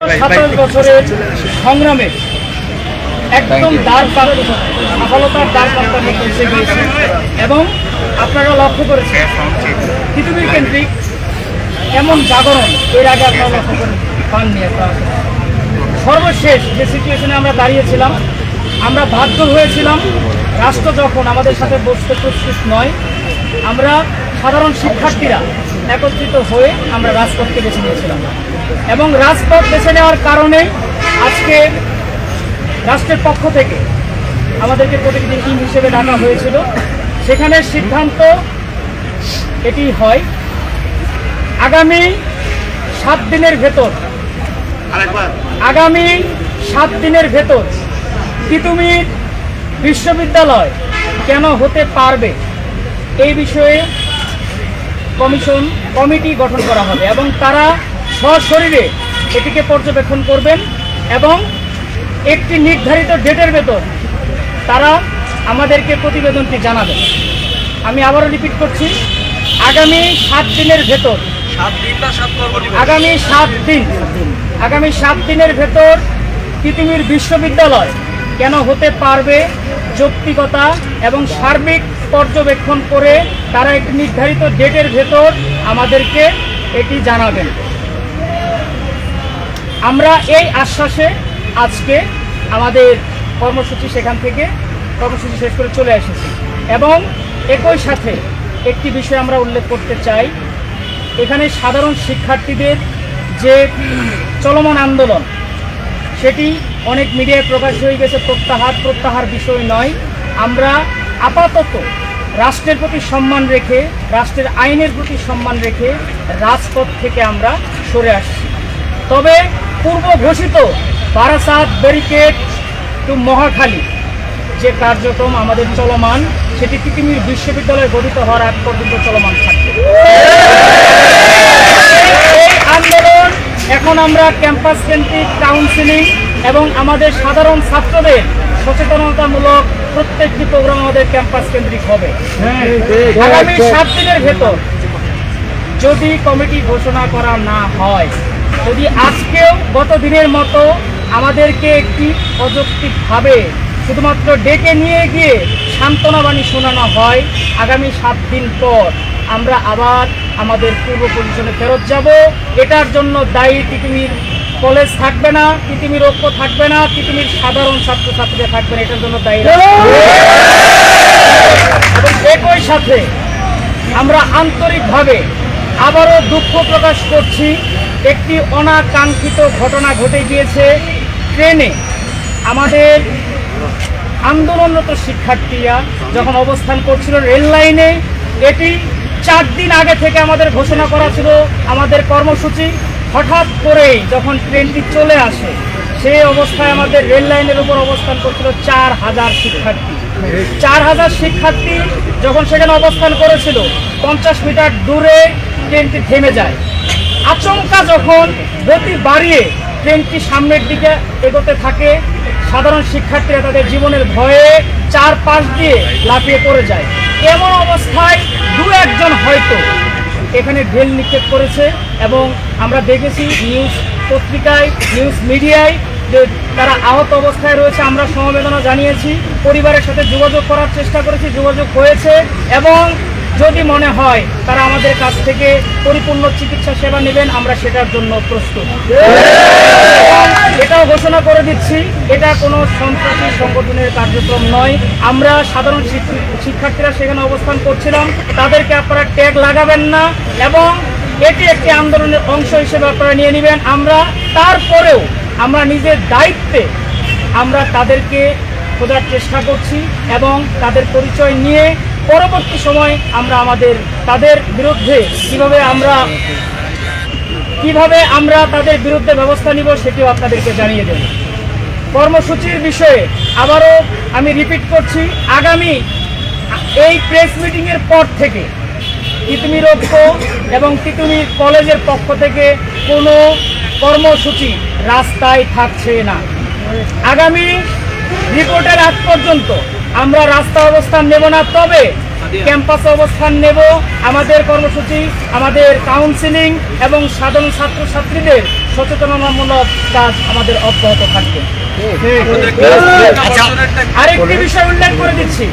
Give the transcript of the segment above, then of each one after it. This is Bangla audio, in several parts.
সাতাশ বছরের সংগ্রামে একদম দ্বার সফলতার দ্বার প্রান্ত পৌঁছে গিয়েছি। এবং আপনারা লক্ষ্য করেছেন পৃথিবীর কেন্দ্রিক এমন জাগরণ এর আগে আপনারা লক্ষ্য করেন পাননি আপনারা সর্বশেষ যে সিচুয়েশনে আমরা দাঁড়িয়েছিলাম আমরা বাধ্য হয়েছিলাম রাষ্ট্র যখন আমাদের সাথে বসতে প্রস্তুত নয় আমরা সাধারণ শিক্ষার্থীরা একত্রিত হয়ে আমরা রাজপথকে বেছে নিয়েছিলাম। এবং রাজপথ বেছে নেওয়ার কারণে আজকে রাষ্ট্রের পক্ষ থেকে আমাদেরকে প্রতিনিধি টিম হিসেবে ডাকা হয়েছিল। সেখানে সিদ্ধান্ত এটি হয় আগামী সাত দিনের ভেতর আগামী সাত দিনের ভেতর তিতুমির বিশ্ববিদ্যালয় কেন হতে পারবে এই বিষয়ে কমিশন কমিটি গঠন করা হবে এবং তারা সশরীরে এটিকে পর্যবেক্ষণ করবেন এবং একটি নির্ধারিত ডেটের ভেতর তারা আমাদেরকে প্রতিবেদনটি জানাবেন। আমি আবারও রিপিট করছি আগামী সাত দিনের ভেতর আগামী সাত দিন আগামী সাত দিনের ভেতর পৃথিবীর বিশ্ববিদ্যালয় কেন হতে পারবে যৌক্তিকতা এবং সার্বিক পর্যবেক্ষণ করে তারা একটি নির্ধারিত ডেটের ভেতর আমাদেরকে এটি জানাবেন। আমরা এই আশ্বাসে আজকে আমাদের কর্মসূচি সেখান থেকে কর্মসূচি শেষ করে চলে এসেছি এবং একই সাথে একটি বিষয় আমরা উল্লেখ করতে চাই। এখানে সাধারণ শিক্ষার্থীদের যে চলমান আন্দোলন, সেটি অনেক মিডিয়ায় প্রকাশ হয়ে গেছে, প্রত্যাহার প্রত্যাহার বিষয় নয়। আমরা আপাতত রাষ্ট্রের প্রতি সম্মান রেখে, রাষ্ট্রের আইনের প্রতি সম্মান রেখে রাজপথ থেকে আমরা সরে আসছি। তবে পূর্ব ঘোষিত বারাসাত ব্যারিকেড টু মহাখালী যে কার্যক্রম আমাদের চলমান, সেটি তিতিমির বিশ্ববিদ্যালয় গঠিত হওয়ার আগ পর্যন্ত চলমান থাকবে। এই আন্দোলন এখন আমরা ক্যাম্পাস কেন্দ্রিক কাউন্সিলিং এবং আমাদের সাধারণ ছাত্রদের সচেতনতামূলক প্রত্যেকটি প্রোগ্রাম আমাদের ক্যাম্পাস কেন্দ্রিক হবে। আগামী সাত দিনের ভেতর যদি কমিটি ঘোষণা করা না হয় যদি আজকেও গত দিনের মতো আমাদেরকে একটি অযৌক্তিকভাবে শুধুমাত্র ডেকে নিয়ে গিয়ে সান্ত্বনা বাণী শোনানো হয় আগামী সাত দিন পর আমরা আবার আমাদের পূর্ব পজিশনে ফেরত যাব। এটার জন্য দায়ী পৃথিবীর কলেজ থাকবে না পৃথিবীর ঐক্য থাকবে না পৃথিবীর সাধারণ ছাত্রছাত্রীরা থাকবে না, এটার জন্য দায়ী এবং একই সাথে আমরা আন্তরিকভাবে আবারও দুঃখ প্রকাশ করছি, একটি অনাকাঙ্ক্ষিত ঘটনা ঘটে গিয়েছে, ট্রেনে আমাদের আন্দোলনরত শিক্ষার্থীরা যখন অবস্থান করছিল রেল লাইনে, এটি চার দিন আগে থেকে আমাদের ঘোষণা করা ছিল, আমাদের কর্মসূচি হঠাৎ করেই যখন ট্রেনটি চলে আসে, সেই অবস্থায় আমাদের রেল লাইনের উপর অবস্থান করছিল চার হাজার শিক্ষার্থী। চার হাজার শিক্ষার্থী যখন সেখানে অবস্থান করেছিল, পঞ্চাশ মিটার দূরে ট্রেনটি থেমে যায়। আচমকা যখন গতি বাড়িয়ে ট্রেনটি সামনের দিকে এগোতে থাকে, সাধারণ শিক্ষার্থীরা তাদের জীবনের ভয়ে চার পাশ দিয়ে লাফিয়ে পড়ে যায়। এমন অবস্থায় দু একজন হয়তো এখানে ঢেল নিক্ষেপ করেছে এবং আমরা দেখেছি নিউজ পত্রিকায় নিউজ মিডিয়ায় যে তারা আহত অবস্থায় রয়েছে, আমরা সমবেদনা জানিয়েছি। পরিবারের সাথে যোগাযোগ করার চেষ্টা করেছি, যোগাযোগ হয়েছে এবং যদি মনে হয় তারা আমাদের কাছ থেকে পরিপূর্ণ চিকিৎসা সেবা নেবেন, আমরা সেটার জন্য প্রস্তুত। এটাও ঘোষণা করে দিচ্ছি, এটা কোনো সন্ত্রাসী সংগঠনের কার্যক্রম নয়। আমরা সাধারণ শিক্ষি- শিক্ষার্থীরা সেখানে অবস্থান করছিলাম, তাদেরকে আপনারা ট্যাগ লাগাবেন না এবং এটি একটি আন্দোলনের অংশ হিসেবে আপনারা নিয়ে নেবেন। আমরা তারপরেও আমরা নিজের দায়িত্বে আমরা তাদেরকে খোঁজার চেষ্টা করছি এবং তাদের পরিচয় নিয়ে পরবর্তী সময় আমরা আমাদের, তাদের বিরুদ্ধে কীভাবে আমরা কীভাবে আমরা তাদের বিরুদ্ধে ব্যবস্থা নিব সেটিও আপনাদেরকে জানিয়ে দেব। কর্মসূচির বিষয়ে আবারও আমি রিপিট করছি, আগামী এই প্রেস মিটিংয়ের পর থেকে তিতুমির ঐক্য এবং তিতুমির কলেজের পক্ষ থেকে কোনো কর্মসূচি রাস্তায় থাকছে না। আগামী রিপোর্টের আগ পর্যন্ত আমরা রাস্তা অবস্থান নেব না তবে ক্যাম্পাসে অবস্থান নেব। আমাদের কর্মসূচি আমাদের কাউন্সিলিং এবং সাধারণ ছাত্রছাত্রীদের সচেতনতামূলক কাজ আমাদের অব্যাহত থাকবে। আচ্ছা আরেকটি বিষয় উল্লেখ করে দিচ্ছি।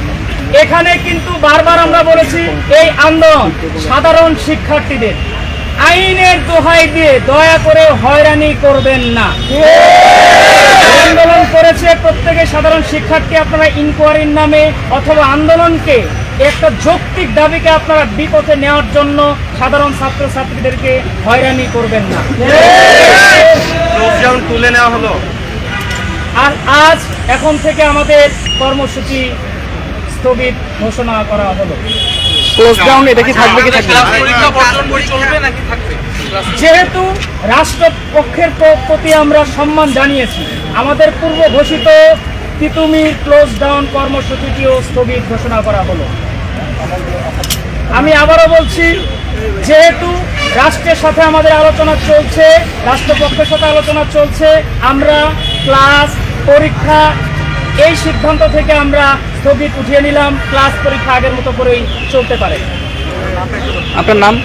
এখানে কিন্তু বারবার আমরা বলেছি এই আন্দোলন সাধারণ শিক্ষার্থীদের আইনের দোহাই দিয়ে দয়া করে হয়রানি করবেন না। আন্দোলন করেছে প্রত্যেকে সাধারণ শিক্ষার্থী আপনারা ইনকোয়ারির নামে অথবা আন্দোলনকে একটা যৌক্তিক দাবিকে আপনারা বিপথে নেওয়ার জন্য সাধারণ ছাত্রছাত্রীদেরকে হয়রানি করবেন না। তুলে নেওয়া হলো। আর আজ এখন থেকে আমাদের কর্মসূচি স্থগিত ঘোষণা করা হলো। ক্লোজ ডাউন এটা কি থাকবে কি থাকবে না? পরীক্ষা বর্জন করে চলবে নাকি থাকবে? যেহেতু রাষ্ট্রপক্ষের প্রতি আমরা সম্মান জানিয়েছি আমাদের পূর্ব ঘোষিত তিতুমির ক্লোজ ডাউন কর্মসূচিটিও স্থগিত ঘোষণা করা হলো। আমি আবারও বলছি যেহেতু রাষ্ট্রের সাথে আমাদের আলোচনা চলছে রাষ্ট্রপক্ষের সাথে আলোচনা চলছে আমরা ক্লাস পরীক্ষা এই সিদ্ধান্ত থেকে আমরা স্থগিত উঠিয়ে নিলাম। ক্লাস পরীক্ষা আগের মতো করেই চলতে পারে। আপনার নাম?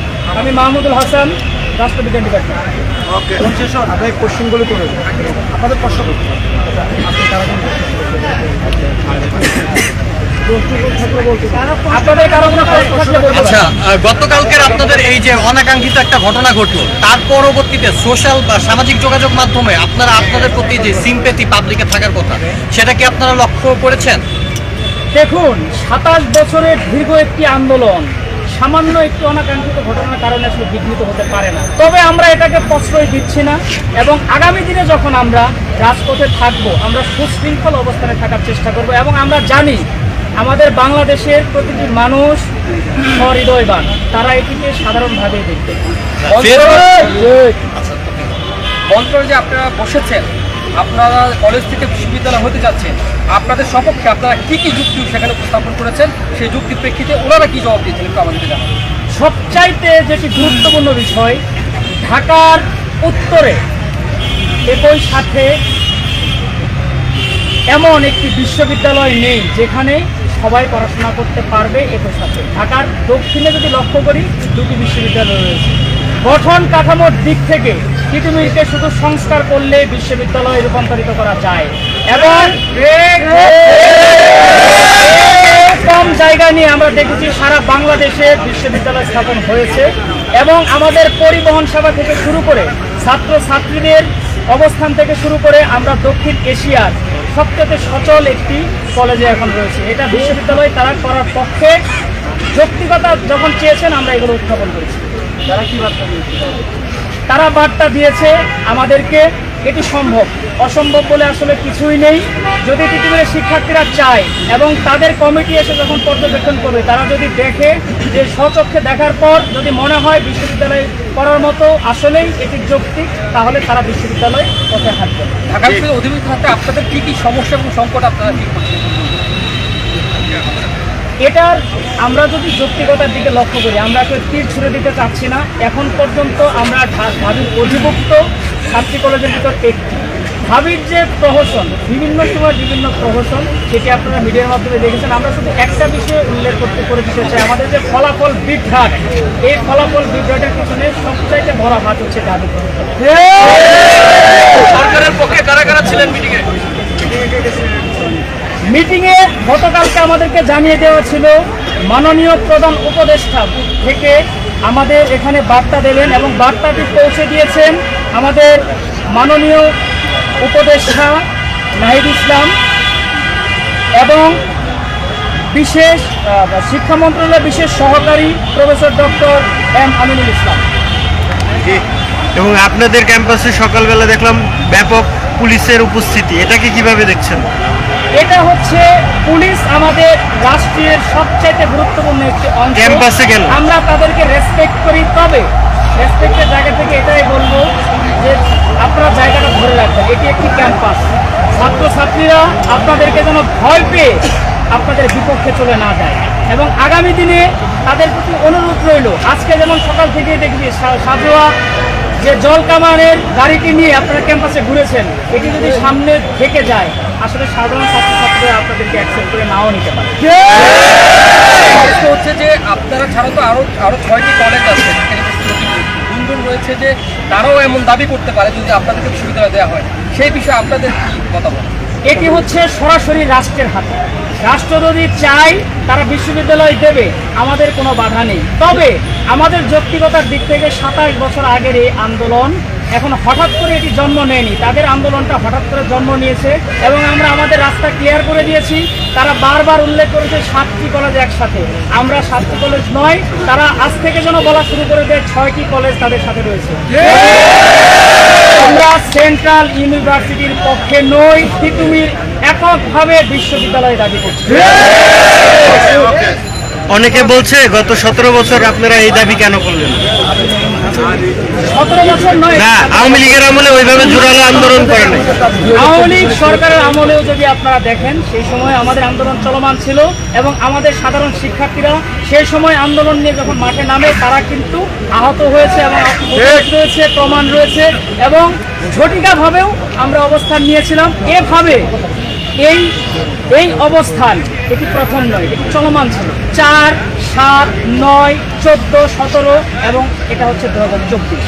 আমি মাহমুদুল হাসান রাষ্ট্রবিজ্ঞান ডিপার্টমেন্ট। আপনার কোশ্চেনগুলো করে আপনাদের প্রশ্ন আপনাদের কারও কোনো প্রশ্ন থাকলে বলতে পারেন। আহ, গতকালকের আপনাদের এই যে অনাকাঙ্ক্ষিত একটা ঘটনা ঘটলো তার পরবর্তীতে সোশ্যাল বা সামাজিক যোগাযোগ মাধ্যমে আপনারা আপনাদের প্রতি যে সিম্পেথি পাবলিকে থাকার কথা সেটা কি আপনারা লক্ষ্য করেছেন? দেখুন সাতাশ বছরের দীর্ঘ একটি আন্দোলন সামান্য একটি অনাকাঙ্ক্ষিত ঘটনার কারণে আসলে বিঘ্নিত হতে পারে না। তবে আমরা এটাকে প্রশ্রয় দিচ্ছি না এবং আগামী দিনে যখন আমরা রাজপথে থাকব আমরা সুশৃঙ্খল অবস্থানে থাকার চেষ্টা করব এবং আমরা জানি আমাদের বাংলাদেশের প্রতিটি মানুষ সহৃদয়বান। তারা এটিকে সাধারণভাবেই দেখবে। মন্ত্রণে যে আপনারা বসেছেন। আপনারা কলেজ থেকে বিশ্ববিদ্যালয় হতে যাচ্ছেন, আপনাদের সপক্ষে আপনারা কী কী যুক্তি সেখানে উপস্থাপন করেছেন? সেই যুক্তির প্রেক্ষিতে ওনারা কী জবাব দিয়েছেন একটু আমাদেরকে জানান। সবচাইতে যেটি গুরুত্বপূর্ণ বিষয়, ঢাকার উত্তরে একই সাথে এমন একটি বিশ্ববিদ্যালয় নেই যেখানে সবাই পড়াশোনা করতে পারবে একই সাথে। ঢাকার দক্ষিণে যদি লক্ষ্য করি, দুটি বিশ্ববিদ্যালয় রয়েছে। গঠন কাঠামোর দিক থেকে পৃথিবীকে শুধু সংস্কার করলে বিশ্ববিদ্যালয়ে রূপান্তরিত করা যায়। এবং কম জায়গা নিয়ে আমরা দেখেছি সারা বাংলাদেশে বিশ্ববিদ্যালয় স্থাপন হয়েছে এবং আমাদের পরিবহন সেবা থেকে শুরু করে ছাত্র ছাত্রীদের অবস্থান থেকে শুরু করে আমরা দক্ষিণ এশিয়ার সবচেয়ে সচল একটি কলেজে এখন রয়েছে। এটা বিশ্ববিদ্যালয় তারা করার পক্ষে যৌক্তিকতা যখন চেয়েছেন, আমরা এগুলো উত্থাপন করেছি। তারা কি বার্তা তারা বার্তা দিয়েছে আমাদেরকে, এটি সম্ভব। অসম্ভব বলে আসলে কিছুই নেই। যদি পৃথিবীর শিক্ষার্থীরা চায় এবং তাদের কমিটি এসে যখন পর্যবেক্ষণ করবে, তারা যদি দেখে যে স্বচক্ষে দেখার পর যদি মনে হয় বিশ্ববিদ্যালয় করার মতো আসলেই এটি যৌক্তিক, তাহলে তারা বিশ্ববিদ্যালয় পথে হাঁটবে। ঢাকা বিশ্ববিদ্যালয় অধিবেশন থাকতে আপনাদের কী কী সমস্যা এবং সংকট আপনারা ঠিক এটার আমরা যদি যৌক্তিকতার দিকে লক্ষ্য করি আমরা কেউ তীর ছুড়ে দিতে চাচ্ছি না। এখন পর্যন্ত আমরা ঢাবির অধিভুক্ত ছাত্রী কলেজের ভিতর একটি। ভাবির যে প্রহসন বিভিন্ন সময় বিভিন্ন প্রহসন সেটি আপনারা মিডিয়ার মাধ্যমে দেখেছেন। আমরা শুধু একটা বিষয়ে উল্লেখ করতে করে দিতে চাই আমাদের যে ফলাফল বিভ্রাট এই ফলাফল বিভ্রাটের পিছনে সবচাইতে বড় হাত হচ্ছে ঢাবি সরকারের পক্ষে কারা কারা ছিলেন মিটিংয়ে মিটিংয়ে গতকালকে আমাদেরকে জানিয়ে দেওয়া ছিল, মাননীয় প্রধান উপদেষ্টা থেকে আমাদের এখানে বার্তা দেবেন এবং বার্তাটি পৌঁছে দিয়েছেন আমাদের মাননীয় উপদেষ্টা নাহিদ ইসলাম এবং বিশেষ শিক্ষা মন্ত্রণালয়ের বিশেষ সহকারী professor doctor M Aminul Islam. এবং আপনাদের ক্যাম্পাসে সকালবেলা দেখলাম ব্যাপক পুলিশের উপস্থিতি, এটাকে কীভাবে দেখছেন? এটা হচ্ছে পুলিশ আমাদের রাষ্ট্রের সবচাইতে গুরুত্বপূর্ণ একটি অংশ। আমরা তাদেরকে রেসপেক্ট করি তবে রেসপেক্টের জায়গা থেকে এটাই বলব যে আপনারা জায়গাটা ধরে রাখবেন। এটি একটি ক্যাম্পাস ছাত্রছাত্রীরা আপনাদেরকে যেন ভয় পেয়ে আপনাদের বিপক্ষে চলে না যায়। এবং আগামী দিনে তাদের প্রতি অনুরোধ রইল আজকে যেমন সকাল থেকে দেখবি সাজোয়া যে জল কামানের গাড়িটি নিয়ে আপনারা ক্যাম্পাসে ঘুরেছেন, এটি যদি সামনে থেকে যায়, আসলে সাধারণ ছাত্রছাত্রীরা আপনাদেরকে অ্যাকসেপ্ট করে নাও নিতে পারে। হচ্ছে যে আপনারা ছাড়া তো আরও আরও ছয়টি কলেজ আছে রয়েছে যে তারাও এমন দাবি করতে পারে যদি আপনাদেরকে সুবিধা দেওয়া হয়। সেই বিষয়ে আপনাদের কি মতামত? এটি হচ্ছে সরাসরি রাষ্ট্রের হাতে। রাষ্ট্র যদি চায়, তারা বিশ্ববিদ্যালয় দেবে, আমাদের কোনো বাধা নেই। তবে আমাদের যৌক্তিকতার দিক থেকে সাতাশ বছর আগের এই আন্দোলন এখন হঠাৎ করে এটি জন্ম নেয়নি। তাদের আন্দোলনটা হঠাৎ করে জন্ম নিয়েছে এবং আমরা আমাদের রাস্তা ক্লিয়ার করে দিয়েছি। তারা বারবার উল্লেখ করেছে সাতটি কলেজ একসাথে। আমরা সাতটি কলেজ নয়, তারা আজ থেকে যেন বলা শুরু করে দেয় ছয়টি কলেজ তাদের সাথে রয়েছে। আমরা সেন্ট্রাল ইউনিভার্সিটির পক্ষে নই তিতুমির এককভাবে বিশ্ববিদ্যালয় দাবি করছি। অনেকে বলছে, গত সতেরো বছর আপনারা এই দাবি কেন করলেন? না আওয়ামী লীগের আমলে ওইভাবে জোরালো আন্দোলন করে নাই। আওয়ামী লীগ সরকারের আমলেও যদি আপনারা দেখেন সেই সময় আমাদের আন্দোলন চলমান ছিল এবং আমাদের সাধারণ শিক্ষার্থীরা সেই সময় আন্দোলন নিয়ে যখন মাঠে নামে তারা কিন্তু আহত হয়েছে এবং রয়েছে প্রমাণ রয়েছে এবং ঝটিকাভাবেও আমরা অবস্থান নিয়েছিলাম। এভাবে এই এই অবস্থান এটি প্রথম নয় এটি চলমান ছিল। চার সাত নয় চোদ্দ সতেরো এবং এটা হচ্ছে দু হাজার চব্বিশ